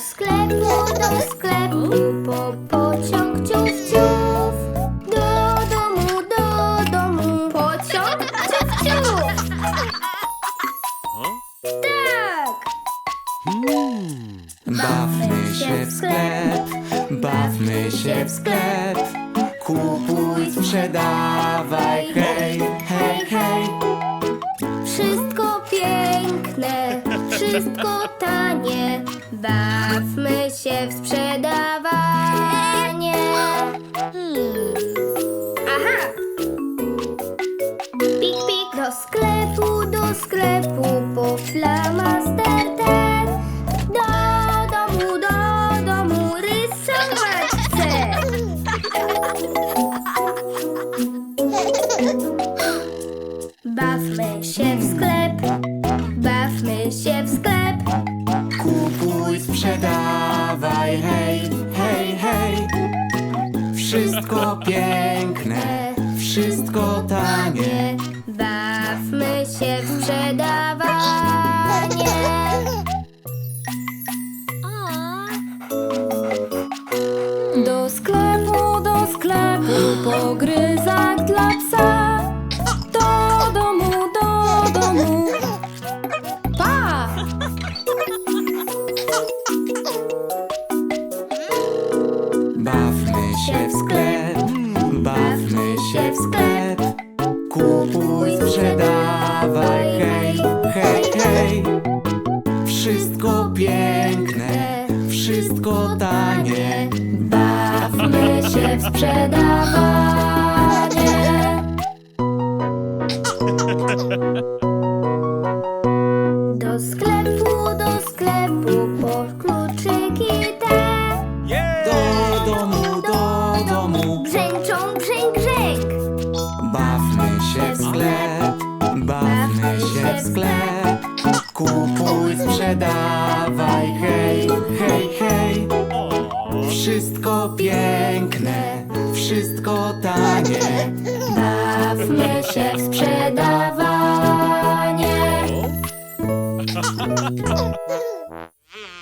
sklepu, do sklepu, po pociąg ciuf, ciuf. Do domu, do domu, pociąg ciuf, ciuf. Tak! Bawmy się w sklep, bawmy się w sklep. Kupuj, sprzedawaj, hej, hej, hej. Wszystko piękne, wszystko tanie. Bawmy się w sprzedawanie. Aha! Pik, pik, do sklepu, do sklepu, po flamaster Wszystko piękne, wszystko tanie. Bawmy się w sprzedawanie. Do sklepu, do sklepu, pogryzak dla psa. Do domu, do domu. Pa! Bawmy się w sklep, Sprzedawaj, hej, hej, hej. Wszystko piękne, wszystko tanie. Bawmy się w sprzedawanie. Do sklepu, sklep. Kupuj, sprzedawaj, hej, hej, hej. Wszystko piękne, wszystko tanie. Bawmy się w sprzedawanie.